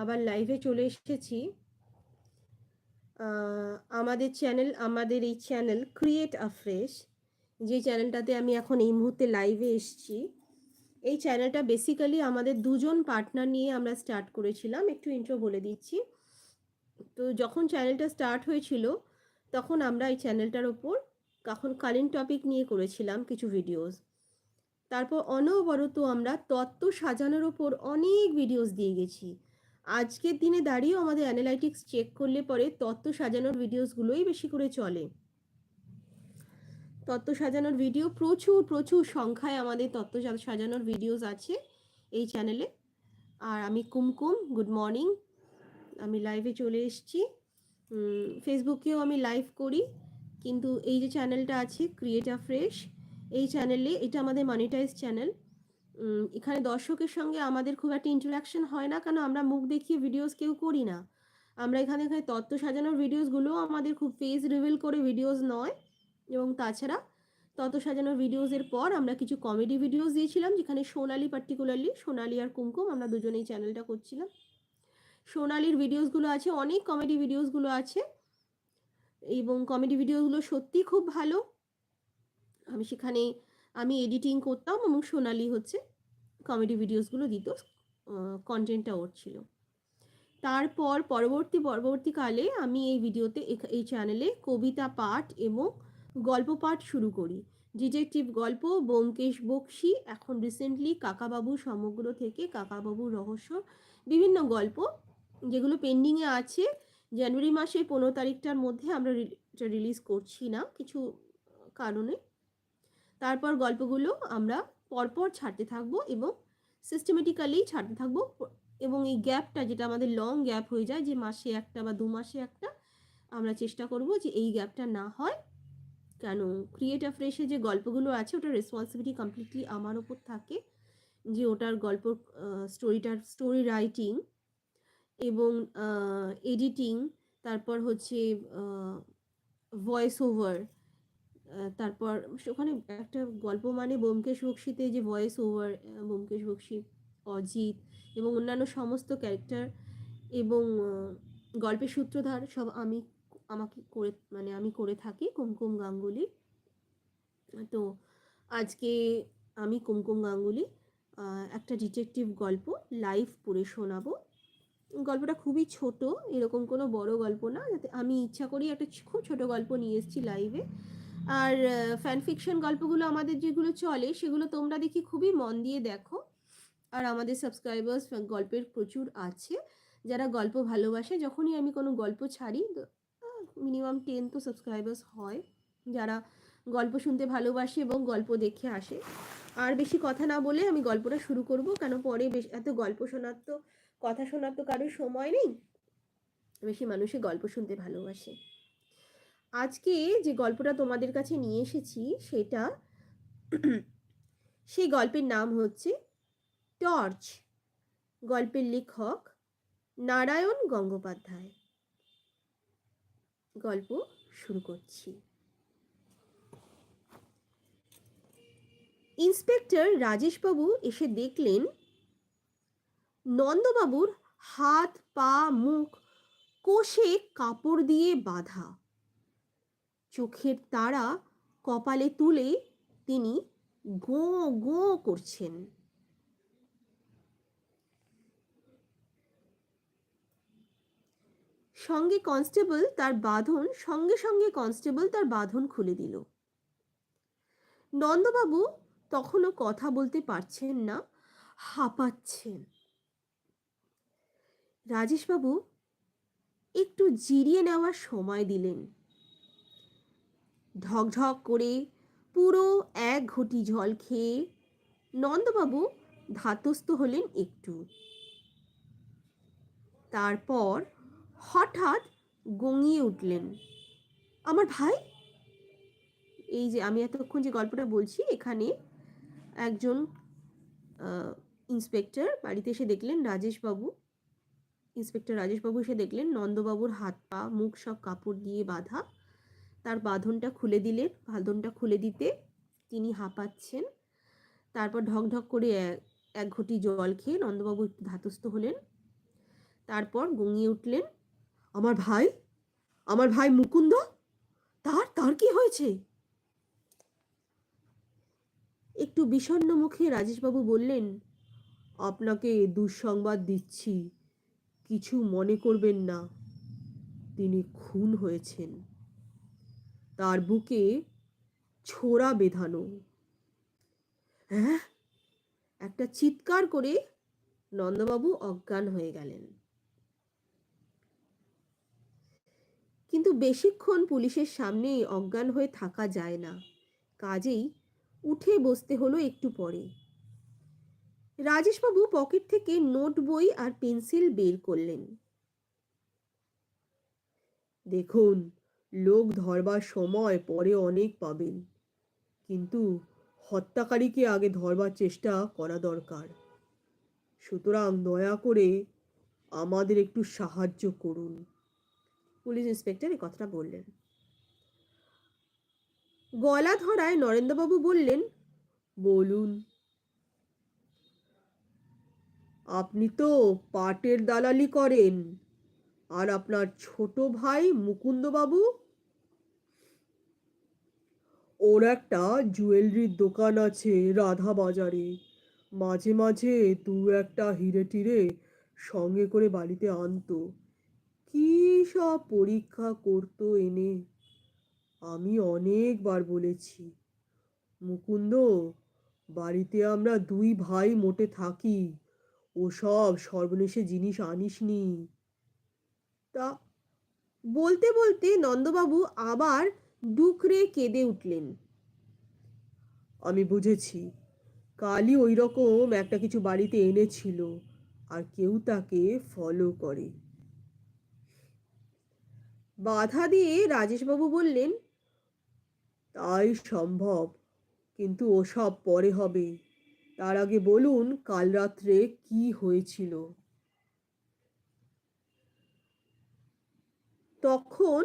আবার লাইভে চলে এসেছি। আমাদের চ্যানেল আমাদের এই চ্যানেল ক্রিয়েট আফ্রেশ যে চ্যানেলটাতে আমি এখন এই মুহূর্তে লাইভে এসছি। এই চ্যানেলটা বেসিক্যালি আমাদের দুজন পার্টনার নিয়ে আমরা স্টার্ট করেছিলাম, একটু ইন্ট্রো বলে দিচ্ছি। তো যখন চ্যানেলটা স্টার্ট হয়েছিল, তখন আমরা এই চ্যানেলটার ওপর কখন কারেন্ট টপিক নিয়ে করেছিলাম কিছু ভিডিওস তারপর অনবরত আমরা তত্ত্ব সাজানোর ওপর অনেক ভিডিওস দিয়ে গেছি। আজকের দিনে দাঁড়িয়েও আমাদের অ্যানালাইটিক্স চেক করলে পরে তত্ত্ব সাজানোর ভিডিওসগুলোই বেশি করে চলে। তত্ত্ব সাজানোর ভিডিও প্রচুর প্রচুর সংখ্যায় আমাদের তত্ত্ব সাজানোর ভিডিওস আছে এই চ্যানেলে আর আমি কুমকুম গুড মর্নিং আমি লাইভে চলে এসেছি। ফেসবুকেও আমি লাইভ করি, কিন্তু এই যে চ্যানেলটা আছে ক্রিয়েটা ফ্রেশ এই চ্যানেলে এটা আমাদের মানিটাইজ চ্যানেল এখানে দর্শকের সঙ্গে আমাদের খুব একটা ইন্টারাকশন হয় না। কেন? আমরা মুখ দেখিয়ে ভিডিওস কেউ করি না। আমরা এখানে এখানে তত্ত্ব সাজানোর ভিডিওসগুলোও আমাদের খুব ফেস রিভিল করে ভিডিওস নয়। এবং তাছাড়া তত্ত্ব সাজানোর ভিডিওসের পর আমরা কিছু কমেডি ভিডিওস দিয়েছিলাম, যেখানে সোনালি পার্টিকুলারলি সোনালি আর কুমকুম, আমরা দুজনেই চ্যানেলটা করছিলাম। সোনালির ভিডিওসগুলো আছে, অনেক কমেডি ভিডিওসগুলো আছে। এবং কমেডি ভিডিওগুলো সত্যি খুব ভালো। আমি সেখানে, আমি এডিটিং করতাম এবং সোনালি হচ্ছে কমেডি ভিডিওসগুলো দিত কন্টেন্টটা ওর ছিল। তারপর পরবর্তী, পরবর্তীকালে আমি এই ভিডিওতে এই চ্যানেলে কবিতা পাঠ এবং গল্প পাঠ শুরু করি। ডিটেকটিভ গল্প, ব্যোমকেশ বক্সি, এখন রিসেন্টলি কাকাবাবু সমগ্র থেকে কাকাবাবুর রহস্য, বিভিন্ন গল্প যেগুলো পেন্ডিংয়ে আছে। জানুয়ারি মাসে পনেরো তারিখটার মধ্যে আমরা রিলিজ করছি না কিছু কারণে। তারপর গল্পগুলো আমরা পরপর ছাড়তে থাকব এবং সিস্টেমেটিক্যালি ছাড়তে থাকব এবং এই গ্যাপটা যেটা আমাদের লং গ্যাপ হয়ে যায় যে মাসে একটা বা দু মাসে একটা, আমরা চেষ্টা করব যে এই গ্যাপটা না হয়। কেন? ক্রিয়েট ফ্রেশে যে গল্পগুলো আছে, ওটার রেসপন্সিবিলিটি কমপ্লিটলি আমার ওপর থাকে যে ওটার গল্প স্টোরিটার স্টোরি রাইটিং এবং এডিটিং তারপর হচ্ছে ভয়েস ওভার তারপর ওখানে একটা গল্প মানে বোমকেশ বক্সিতে যে ভয়েস ওভার বোমকেশ বক্সি, অজিত এবং অন্যান্য সমস্ত ক্যারেক্টার এবং গল্পের সূত্রধার সব আমি আমাকে করে মানে আমি করে থাকি কুমকুম গাঙ্গুলি। তো আজকে আমি কুমকুম গাঙ্গুলি একটা ডিটেকটিভ গল্প লাইভ পড়ে শোনাবো। গল্পটা খুবই ছোট, এরকম কোনো বড় গল্প না, যাতে আমি ইচ্ছা করি একটা খুব ছোট গল্প নিয়ে এসেছি লাইভে আর ফ্যান ফিকশন গল্পগুলো আমাদের যেগুলো চলে, সেগুলো তোমরা দেখি খুবই মন দিয়ে দেখো। আর আমাদের সাবস্ক্রাইবার্স গল্পের প্রচুর আছে। যারা গল্প ভালোবাসে, যখনই আমি কোনো গল্প ছাড়ি মিনিমাম টেন তো সাবস্ক্রাইবার্স হয়। যারা গল্প শুনতে ভালোবাসে এবং গল্প দেখে আসে। আর বেশি কথা না বলে আমি গল্পটা শুরু করব, কেন পরে বেশ, এত গল্প শোনার তো, কথা শোনার তো কারোর সময় নেই। বেশি মানুষে গল্প শুনতে ভালোবাসে। আজকে যে গল্পটা তোমাদের কাছে নিয়ে এসেছি সেটা সেই গল্পের নাম হচ্ছে টর্চ। গল্পের লেখক নারায়ণ গঙ্গোপাধ্যায়। গল্প শুরু করছি। ইন্সপেক্টর রাজেশবাবু এসে দেখলেন, নন্দবাবুর হাত, পা, মুখ কোষে কাপড় দিয়ে বাঁধা। চোখের তারা কপালে তুলে তিনি গো গো করছেন। সঙ্গে কনস্টেবল তার বাঁধন, সঙ্গে সঙ্গে কনস্টেবল তার বাঁধন খুলে দিল। নন্দবাবু তখনও কথা বলতে পারছেন না, হাঁপাচ্ছেন। রাজেশবাবু একটু জিরিয়ে নেওয়ার সময় দিলেন। ঢকঢক করে পুরো এক ঘটি জল খেয়ে নন্দবাবু ধাতস্থ হলেন একটু। তারপর হঠাৎ গঙিয়ে উঠলেন, আমার ভাই? এই যে আমি এতক্ষণ যে গল্পটা বলছি, এখানে একজন ইন্সপেক্টর বাড়িতে এসে দেখলেন রাজেশবাবু। ইন্সপেক্টর রাজেশবাবু এসে দেখলেন নন্দবাবুর হাত পা মুখ সব কাপড় দিয়ে বাঁধা। তার বাঁধনটা খুলে দিলেন, বাঁধনটা খুলে দিতে তিনি হাঁপাচ্ছেন। তারপর ঢক ঢক করে এক ঘটি জল খেয়ে নন্দবাবু একটু ধাতস্থ হলেন। তারপর গুঙিয়ে উঠলেন, আমার ভাই আমার ভাই মুকুন্দ, তার তার কি হয়েছে? একটু বিষণ্ণ মুখে রাজেশবাবু বললেন, আপনাকে দুঃসংবাদ দিচ্ছি, কিছু মনে করবেন না, তিনি খুন হয়েছেন। তার বুকে ছোড়া বেঁধানো। হ্যাঁ? একটা চিৎকার করে নন্দবাবু অজ্ঞান হয়ে গেলেন। কিন্তু বেশিক্ষণ পুলিশের সামনে অজ্ঞান হয়ে থাকা যায় না। কাজেই উঠে বসতে হলো একটু পরে। রাজেশবাবু পকেট থেকে নোট বই আর পেন্সিল বের করলেন। দেখুন লোক ধরবার সময় পরে অনেক পাবেন। কিন্তু হত্যাকারীকে আগে ধরবার চেষ্টা করা দরকার। সুতরাং দয়া করে আমাদের একটু সাহায্য করুন। পুলিশ ইন্সপেক্টর এই কথাটা বললেন। গলা ধরায় নরেন্দ্রবাবু বললেন, বলুন। আপনি তো পাটের দালালি করেন। আর আপনার ছোট ভাই মুকুন্দবাবু ওর একটা জুয়েলারির দোকান আছে রাধা বাজারে। মাঝে মাঝে দু একটা হিরে টিরে সঙ্গে করে বাড়িতে আনতো। কি সব পরীক্ষা করতো এনে? আমি অনেকবার বলেছি, মুকুন্দ, বাড়িতে আমরা দুই ভাই মোটে থাকি, ওসব সর্বনেশে জিনিস আনিসনি। তা বলতে বলতে নন্দবাবু আবার ডুকরে কেঁদে উঠলেন। আমি বুঝেছি, কালই ওই রকম একটা কিছু বাড়িতে এনেছিল, আর কেউ তাকে ফলো করে। বাধা দিয়ে রাজেশবাবু বললেন, তাই সম্ভব, কিন্তু ওসব পরে হবে। তার আগে বলুন, কাল রাত্রে কি হয়েছিল? তখন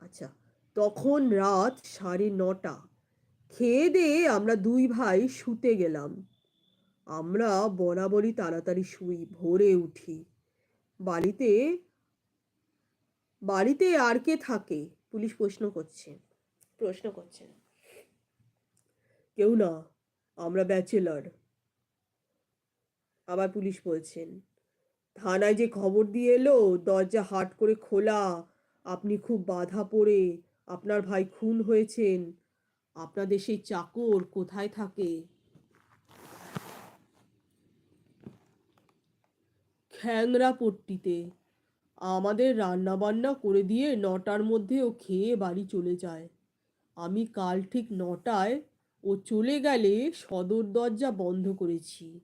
আচ্ছা তখন রাত সাড়ে নটা। খেয়ে দিয়ে আমরা দুই ভাই শুতে গেলাম। আমরা বরাবরই তাড়াতাড়ি শুই ভোরে উঠি। বাড়িতে বাড়িতে আর কে থাকে? পুলিশ প্রশ্ন করছে। প্রশ্ন করছেন কেউ না আমরা ব্যাচেলার। আবার পুলিশ বলছেন থানায় যে খবর দিয়ে এলো দরজা হাট করে খোলা আপনি খুব বাধা পড়ে আপনার ভাই খুন হয়েছেন। আপনাদের সেই চাকর কোথায় থাকে? খ্যাংরা পট্টিতে আমাদের রান্না বান্না করে দিয়ে নটার মধ্যে ও খেয়ে বাড়ি চলে যায়। আমি কাল ঠিক নটায় ও চলে গেলে সদর দরজা বন্ধ করেছি।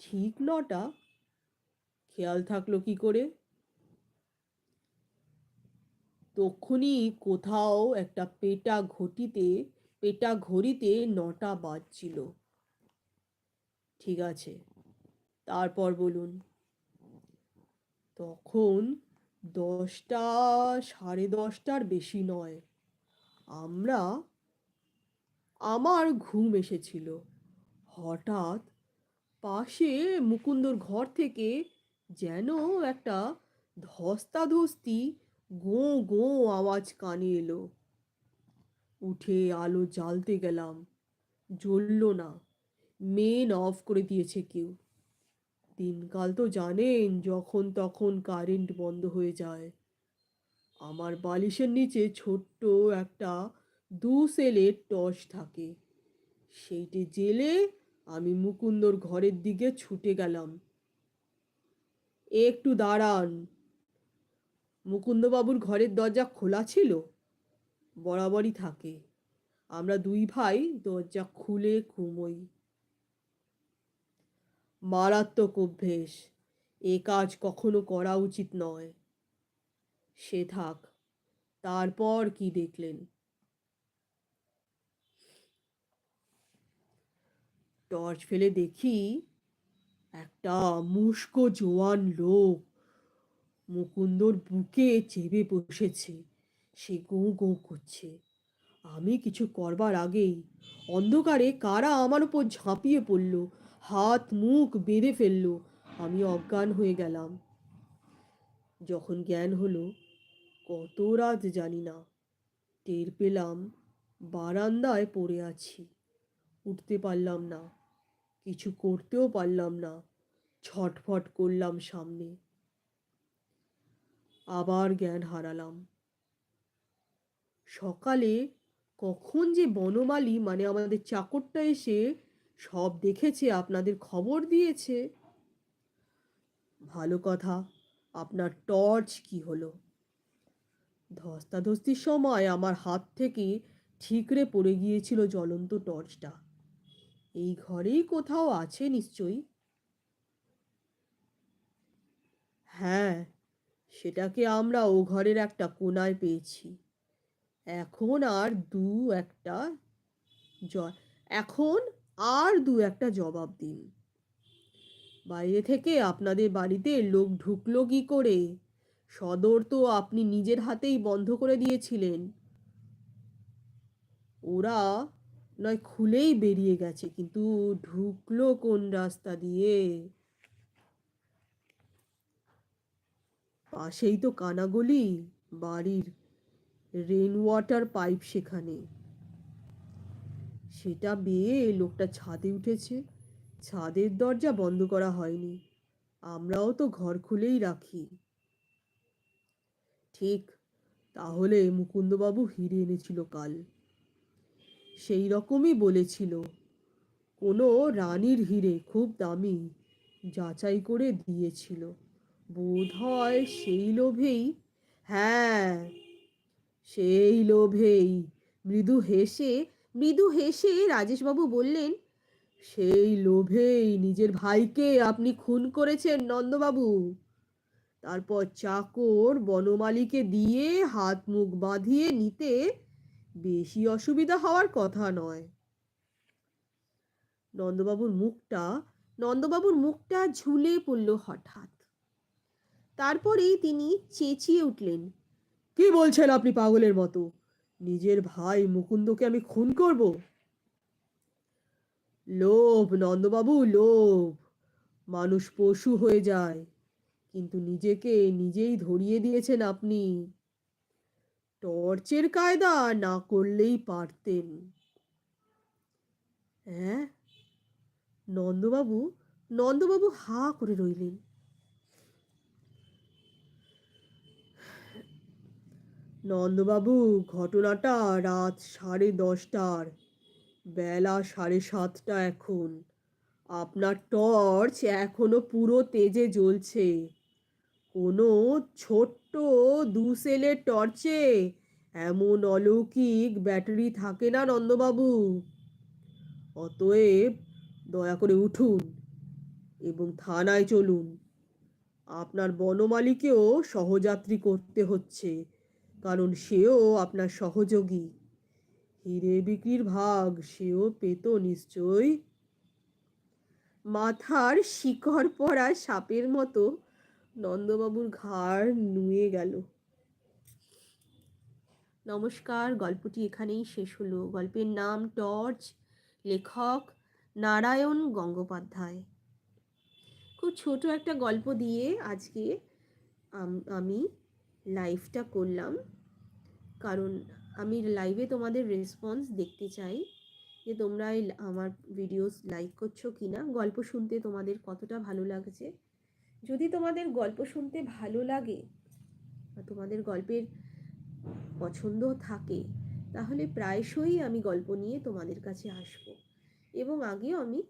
ঠিক নটা? খেয়াল থাকল কি করে? তক্ষুনি কোথাও একটা পেটা ঘটিতে, পেটা ঘড়িতে নটা বাজছিল। ঠিক আছে, তারপর বলুন। তখন দশটা, সাড়ে দশটার বেশি নয়। আমরা, আমার ঘুম এসেছিল। হঠাৎ পাশে মুকুন্দর ঘর থেকে যেন একটা ধস্তাধস্তি গো গো আওয়াজ কানে এলো। উঠে আলো জ্বালতে গেলাম। জ্বলল না। মেন অফ করে দিয়েছে কেউ। দিনকাল তো জানেন, যখন তখন কারেন্ট বন্ধ হয়ে যায়। আমার বালিশের নিচে ছোট্ট একটা দু সেলের টর্চ থাকে। সেইটি জেলে আমি মুকুন্দর ঘরের দিকে ছুটে গেলাম। একটু দাঁড়ান। মুকুন্দবাবুর ঘরের দরজা খোলা ছিল? বরাবরই থাকে। আমরা দুই ভাই দরজা খুলে ঘুমোই। মারাত্মক অভ্যেস। এ কাজ কখনো করা উচিত নয়। সে থাক, তারপর কি দেখলেন? টর্চ ফেলে দেখি একটা মুস্কো জোয়ান লোক মুকুন্দর বুকে চেপে বসেছে। সে গো গো করছে। আমি কিছু করবার আগেই অন্ধকারে কারা আমার উপর ঝাঁপিয়ে পড়ল, হাত মুখ বেঁধে ফেলল, আমি অজ্ঞান হয়ে গেলাম। যখন জ্ঞান হলো, কত রাত জানি না, টের পেলাম বারান্দায় পড়ে আছি। উঠতে পারলাম না, কিছু করতেও পারলাম না, ছটফট করলাম সামনে। আবার জ্ঞান হারালাম। সকালে কখন যে বনমালী মানে আমাদের চাকরটা এসে সব দেখেছে, আপনাদের খবর দিয়েছে। ভালো কথা, আপনার টর্চ কি হলো? ধস্তাধস্তির সময় আমার হাত থেকে ঠিকরে পড়ে গিয়েছিল জ্বলন্ত টর্চটা। এই ঘরেই কোথাও আছে নিশ্চয়ই? হ্যাঁ সেটাকে আমরা ও ঘরের একটা কোনায় পেয়েছি। এখন আর দু একটা জ, এখন আর দু একটা জবাব দিন। বাইরে থেকে আপনাদের বাড়িতে লোক ঢুকলো কি করে? সদর তো আপনি নিজের হাতেই বন্ধ করে দিয়েছিলেন। ওরা নয় খুলেই বেরিয়ে গেছে, কিন্তু ঢুকলো কোন রাস্তা দিয়ে? পাশেই তো কানাগলি, বাড়ির রেন ওয়াটার পাইপ সেখানে। সেটা বেয়ে লোকটা ছাদে উঠেছে। ছাদের দরজা বন্ধ করা হয়নি। আমরাও তো ঘর খুলেই রাখি। ঠিক, তাহলে মুকুন্দবাবু হিরে এনেছিল কাল। সেই রকমই বলেছিল। কোনো রানীর হিরে খুব দামি যাচাই করে দিয়েছিল। বোধ হয় সেই লোভেই হ্যাঁ সেই লোভেই। মৃদু হেসে মৃদু হেসে রাজেশবাবু বললেন, সেই লোভেই নিজের ভাইকে আপনি খুন করেছেন নন্দবাবু। তারপর চাকর বনমালীকে দিয়ে হাত মুখ বাঁধিয়ে নিতে বেশি অসুবিধা হওয়ার কথা নয়। নন্দবাবুর মুখটা নন্দবাবুর মুখটা ঝুলে পড়ল হঠাৎ। তারপরেই তিনি চেঁচিয়ে উঠলেন। কি বলছেন আপনি পাগলের মতো? নিজের ভাই মুকুন্দকে আমি খুন করব? লোভ, নন্দবাবু, লোভ। মানুষ পশু হয়ে যায়, কিন্তু নিজেকে নিজেই ধরিয়ে দিয়েছেন আপনি। টর্চের কায়দা না করলেই পারতেন। হ্যাঁ? নন্দবাবু? নন্দবাবু হা করে রইলেন। নন্দবাবু, ঘটনাটা রাত সাড়ে দশটার। বেলা সাড়ে সাতটা এখন। আপনার টর্চ এখনও পুরো তেজে জ্বলছে। কোনো ছোট্ট দু সেলের টর্চে এমন অলৌকিক ব্যাটারি থাকে না নন্দবাবু। অতএব দয়া করে উঠুন এবং থানায় চলুন। আপনার বনমালীকেও সহযাত্রী করতে হচ্ছে। কারণ সেও আপনার সহযোগী। হিরে বিক্রির ভাগ সেও পেত নিশ্চয় মাথার শিকড় পড়া সাপের মতো নন্দবাবুর ঘাড় নুয়ে গেল। নমস্কার, গল্পটি এখানেই শেষ হলো। গল্পের নাম টর্চ, লেখক নারায়ণ গঙ্গোপাধ্যায়। খুব ছোট একটা গল্প দিয়ে আজকে আমি লাইভটা করলাম। কারণ আমি লাইভে তোমাদের রেসপন্স দেখতে চাই যে তোমরা আমার ভিডিওস লাইক করছ কি না গল্প শুনতে তোমাদের কতটা ভালো লাগছে? যদি তোমাদের গল্প শুনতে ভালো লাগে বা তোমাদের গল্পের পছন্দ থাকে, তাহলে প্রায়শই আমি গল্প নিয়ে তোমাদের কাছে আসব। এবং আগেও আমি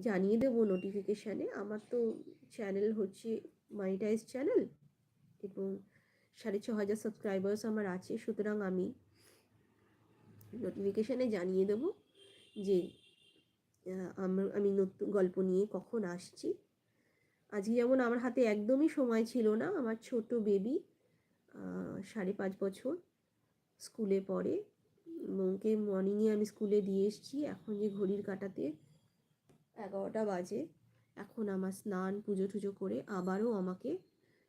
জানিয়ে দেবো নোটিফিকেশানে আমার তো চ্যানেল হচ্ছে মানিটাইজ চ্যানেল এবং সাড়ে ছ হাজার সাবস্ক্রাইবার্স আমার আছে, সুতরাং আমি নোটিফিকেশানে জানিয়ে দেবো যে আমি নতুন গল্প নিয়ে কখন আসছি। আজকে যেমন আমার হাতে একদমই সময় ছিল না, আমার ছোট বেবি সাড়ে পাঁচ বছর স্কুলে পড়ে। ওকে মর্নিংয়ে আমি স্কুলে দিয়ে এসেছি, এখন যে ঘড়ির কাটাতে এগারোটা বাজে, এখন আমার স্নান পুজো টুজো করে আবারও আমাকে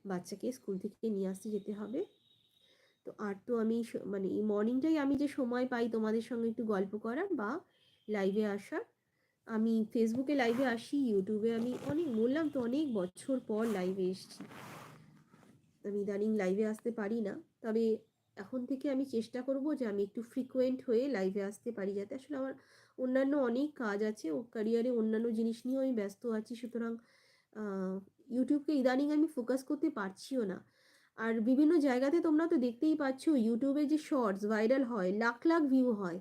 বাচ্চাকে স্কুল থেকে নিয়ে আসতে যেতে হবে। তো আর তো আমি মানে এই মর্নিংটাই আমি যে সময় পাই তোমাদের সঙ্গে একটু গল্প করার বা লাইভে আসার, আমি ফেসবুকে লাইভে আসি ইউটিউবে আমি অনেক, বললাম তো অনেক বছর পর লাইভে এসেছি। আমি ইদানিং লাইভে আসতে পারি না, তবে এখন থেকে আমি চেষ্টা করব যে আমি একটু ফ্রিকোয়েন্ট হয়ে লাইভে আসতে পারি যাতে আসলে আমার অন্যান্য অনেক কাজ আছে, ও ক্যারিয়ারে অন্যান্য জিনিস নিয়েও আমি ব্যস্ত আছি, সুতরাং ইউটিউবকে ইদানিং আমি ফোকাস করতে পারছিও না। আর বিভিন্ন জায়গাতে তোমরা তো দেখতেই পাচ্ছ ইউটিউবে যে শর্টস ভাইরাল হয়, লাখ লাখ ভিউ হয়।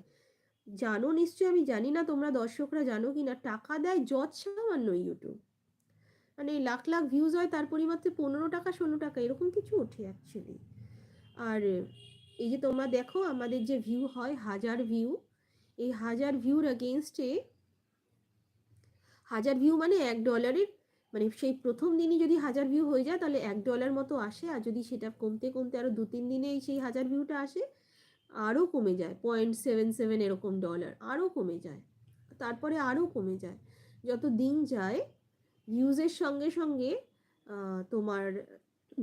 জানো নিশ্চয়ই, আমি জানি না তোমরা দর্শকরা জানো কি না টাকা দেয় যত সামান্য ইউটিউব মানে লাখ লাখ ভিউজ হয়, তার পরিবর্তে পনেরো টাকা, ষোলো টাকা, এরকম কিছু ওঠে অ্যাকচুয়ালি আর এই যে তোমরা দেখো, আমাদের যে ভিউ হয়, হাজার ভিউ এই হাজার ভিউর এগেনস্টে হাজার ভিউ মানে এক ডলারের মানে সেই প্রথম দিনই যদি হাজার ভিউ হয়ে যায়, তাহলে এক ডলার মতো আসে। আর যদি সেটা কমতে কমতে আরও দু তিন দিনেই সেই হাজার ভিউটা আসে আরও কমে যায়। পয়েন্ট সেভেন সেভেন এরকম ডলার আরও কমে যায়। তারপরে আরও কমে যায়। যত দিন যায় ভিউজের সঙ্গে সঙ্গে তোমার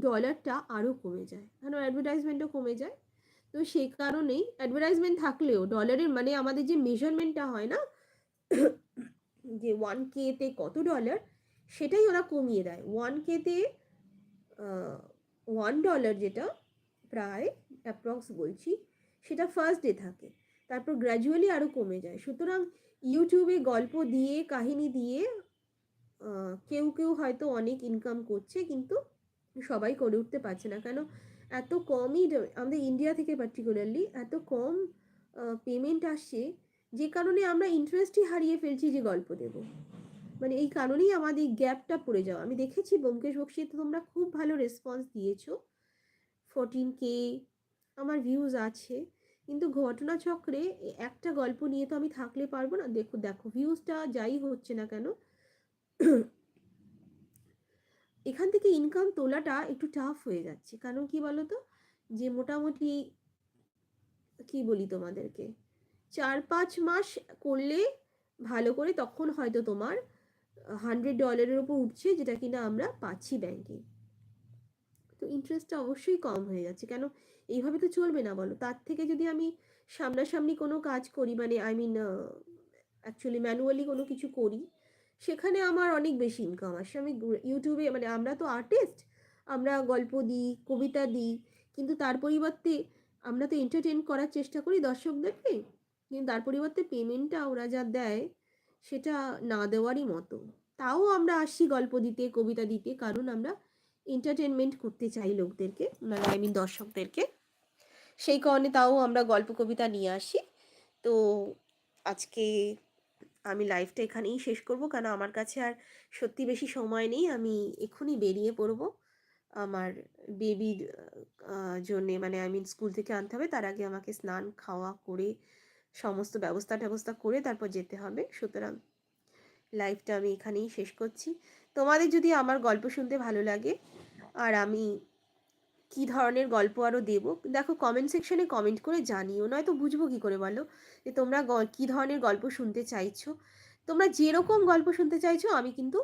ডলারটা আরও কমে যায়। কেন? অ্যাডভার্টাইজমেন্টও কমে যায়। তো সেই কারণেই অ্যাডভার্টাইজমেন্ট থাকলেও ডলারের মানে আমাদের যে মেজারমেন্টটা হয় না, যে ওয়ান কেতে কত ডলার সেটাই ওরা কমিয়ে দেয়। ওয়ান কেতে ওয়ান ডলার যেটা প্রায় অ্যাপ্রক্স বলছি, সেটা ফার্স্ট ডে থাকে। তারপর গ্র্যাজুয়ালি আরও কমে যায়। সুতরাং ইউটিউবে গল্প দিয়ে, কাহিনী দিয়ে কেউ কেউ হয়তো অনেক ইনকাম করছে, কিন্তু সবাই করে উঠতে পারছে না। কেন? এত কমই আমাদের ইন্ডিয়া থেকে পার্টিকুলারলি এত কম পেমেন্ট আসছে, যে কারণে আমরা ইন্টারেস্টই হারিয়ে ফেলছি যে গল্প দেব। মানে এই কারণেই আমাদের গ্যাপটা পড়ে যাওয়া। আমি দেখেছি বোমকেশ বক্সিতে তোমরা খুব ভালো রেসপন্স দিয়েছ। ফোরটিন কে আমার ভিউজ আছে। কিন্তু ঘটনাচক্রে একটা গল্প নিয়ে তো আমি থাকলে পারব না। দেখো দেখো ভিউজটা যাই হচ্ছে না কেন? এখান থেকে ইনকাম তোলাটা একটু টাফ হয়ে যাচ্ছে। কারণ কি বলো তো যে মোটামুটি কি বলি তোমাদেরকে? চার পাঁচ মাস করলে ভালো করে তখন হয়তো তোমার হান্ড্রেড ডলারের উপর উঠছে, যেটা কিনা আমরা পাচ্ছি ব্যাংকে তো ইন্টারেস্টটা অবশ্যই কম হয়ে যাচ্ছে, কেন এইভাবে তো চলবে না বলো? তার থেকে যদি আমি সামনাসামনি কোনো কাজ করি মানে আই মিন অ্যাকচুয়ালি ম্যানুয়ালি কোনো কিছু করি, সেখানে আমার অনেক বেশি ইনকাম আসে। আমি ইউটিউবে মানে আমরা তো আর্টিস্ট আমরা গল্প দিই, কবিতা দিই, কিন্তু তার পরিবর্তে আমরা তো এন্টারটেন করার চেষ্টা করি দর্শকদেরকে। কিন্তু তার পরিবর্তে পেমেন্টটা ওরা যা দেয় সেটা না দেওয়ারই মতো। তাও আমরা আসি গল্প দিতে, কবিতা দিতে, কারণ আমরা এন্টারটেনমেন্ট করতে চাই লোকদেরকে মানে আই মিন দর্শকদেরকে। সেই কারণে তাও আমরা গল্প, কবিতা নিয়ে আসি। তো আজকে আমি লাইফটা এখানেই শেষ করব, কেন আমার কাছে আর সত্যি বেশি সময় নেই। আমি এক্ষুনি বেরিয়ে পড়ব। আমার বেবির জন্যে মানে আই মিন স্কুল থেকে আনতে হবে। তার আগে আমাকে স্নান, খাওয়া, করে সমস্ত ব্যবস্থা ট্যবস্থা করে তারপর যেতে হবে। সুতরাং লাইফটা আমি এখানেই শেষ করছি। তোমাদের যদি আমার গল্প শুনতে ভালো লাগে, আর আমি কি ধরনের গল্প আরও দেব, দেখো কমেন্ট সেকশনে কমেন্ট করে জানিও, নয়তো বুঝব কী করে বলো? যে তোমরা কী ধরনের গল্প শুনতে চাইছো? তোমরা যেরকম গল্প শুনতে চাইছো, আমি কিন্তু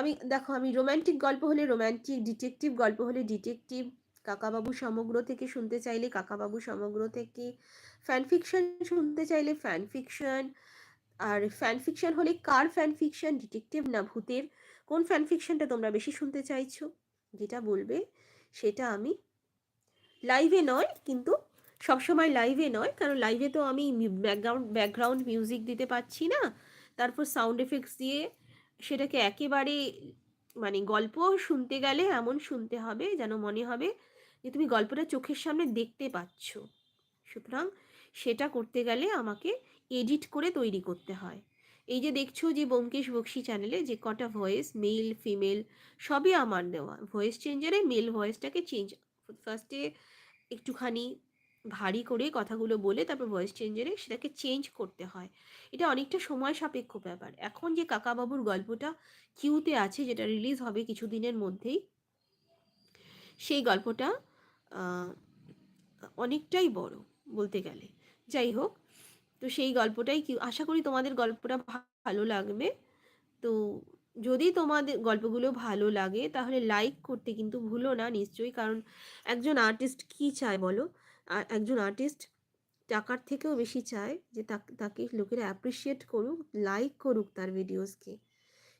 আমি, দেখো আমি রোম্যান্টিক গল্প হলে রোম্যান্টিক ডিটেকটিভ গল্প হলে ডিটেকটিভ কাকাবাবু সমগ্র থেকে শুনতে চাইলে, কাকাবাবু সমগ্র থেকে ফ্যান ফিকশন শুনতে চাইলে ফ্যান ফিকশন আর ফ্যান ফিকশন হলে কার ফ্যান ফিকশন ডিটেকটিভ না ভূতের? কোন ফ্যান ফিকশনটা তোমরা বেশি শুনতে চাইছো? যেটা বলবে সেটা আমি লাইভে নয়, কিন্তু সবসময় লাইভে নয়, কারণ লাইভে তো আমি ব্যাকগ্রাউন্ড ব্যাকগ্রাউন্ড মিউজিক দিতে পারছি না। তারপর সাউন্ড এফেক্টস দিয়ে সেটাকে একেবারে মানে গল্প শুনতে গেলে এমন শুনতে হবে যেন মনে হবে যে তুমি গল্পটা চোখের সামনে দেখতে পাচ্ছ। সুতরাং সেটা করতে গেলে আমাকে এডিট করে তৈরি করতে হয়। এই যে দেখছ যে বোমকেশ বক্সি চ্যানেলে যে কটা ভয়েস মেল ফিমেল সবই আমার দেওয়া। ভয়েস চেঞ্জারে মেল ভয়েসটাকে চেঞ্জ ফার্স্টে একটুখানি ভারী করে কথাগুলো বলে তারপর ভয়েস চেঞ্জারে সেটাকে চেঞ্জ করতে হয়। এটা অনেকটা সময় সাপেক্ষ ব্যাপার। এখন যে কাকাবাবুর গল্পটা কিউতে আছে, যেটা রিলিজ হবে কিছুদিনের মধ্যেই, সেই গল্পটা অনেকটাই বড় বলতে গেলে। যাই হোক, তো সেই গল্পটাই কি, আশা করি তোমাদের গল্পটা ভালো লাগবে। তো যদি তোমাদের গল্পগুলো ভালো লাগে, তাহলে লাইক করতে কিন্তু ভুলো না নিশ্চয়ই, কারণ একজন আর্টিস্ট কি চায় বলো? একজন আর্টিস্ট টাকার থেকেও বেশি চায় যে তাক- লোকেরা অ্যাপ্রিসিয়েট করুক লাইক করুক তার ভিডিওসকে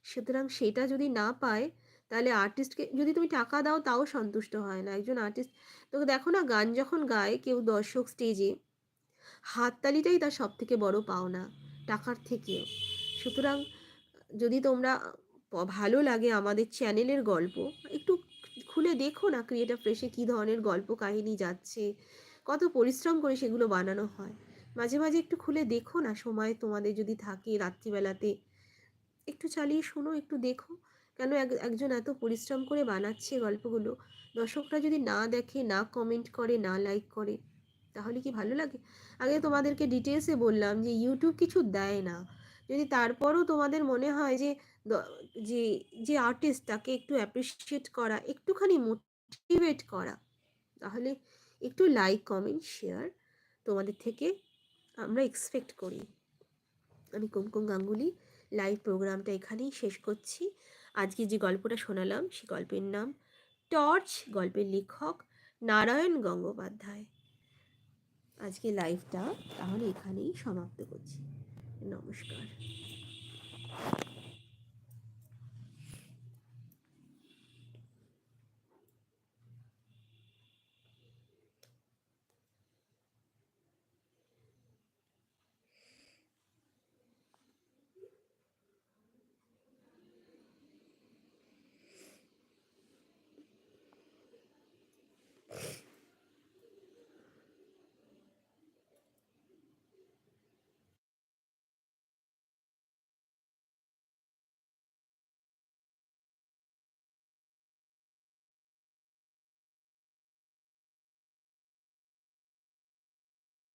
সুতরাং সেটা যদি না পায় তাহলে আর্টিস্টকে যদি তুমি টাকা দাও তাও সন্তুষ্ট হয় না। একজন আর্টিস্ট তোকে দেখো না, গান যখন গায় কেউ দর্শক স্টেজে হাততালিটাই তার সব থেকে বড় পাওনা টাকার থেকেও। সুতরাং, যদি তোমরা ভালো লাগে আমাদের চ্যানেলের গল্প, একটু খুলে দেখো না ক্রিয়েটার ফ্রেশে কী ধরনের গল্প কাহিনী যাচ্ছে, কত পরিশ্রম করে সেগুলো বানানো হয়। মাঝে মাঝে একটু খুলে দেখো না, সময় তোমাদের যদি থাকে রাত্রিবেলাতে, একটু চালিয়ে শোনো, একটু দেখো। কেন এক- একজন এত পরিশ্রম করে বানাচ্ছে গল্পগুলো? দর্শকরা যদি না দেখে, না কমেন্ট করে, না লাইক করে, তাহলে কি ভালো লাগে? আগে তোমাদেরকে ডিটেলসে বললাম যে ইউটিউব কিছু দেয় না। যদি তারপরও তোমাদের মনে হয় যে যে যে আর্টিস্ট তাকে একটু অ্যাপ্রিসিয়েট করা, একটুখানি মোটিভেট করা, তাহলে একটু লাইক কমেন্ট শেয়ার তোমাদের থেকে আমরা এক্সপেক্ট করি। আমি কুমকুম গাঙ্গুলি লাইভ প্রোগ্রামটা এখানেই শেষ করছি। আজকে যে গল্পটা শোনালাম, সে গল্পের নাম টর্চ, গল্পের লেখক নারায়ণ গঙ্গোপাধ্যায়। আজকে লাইভটা তাহলে এখানেই সমাপ্ত করছি। নমস্কার।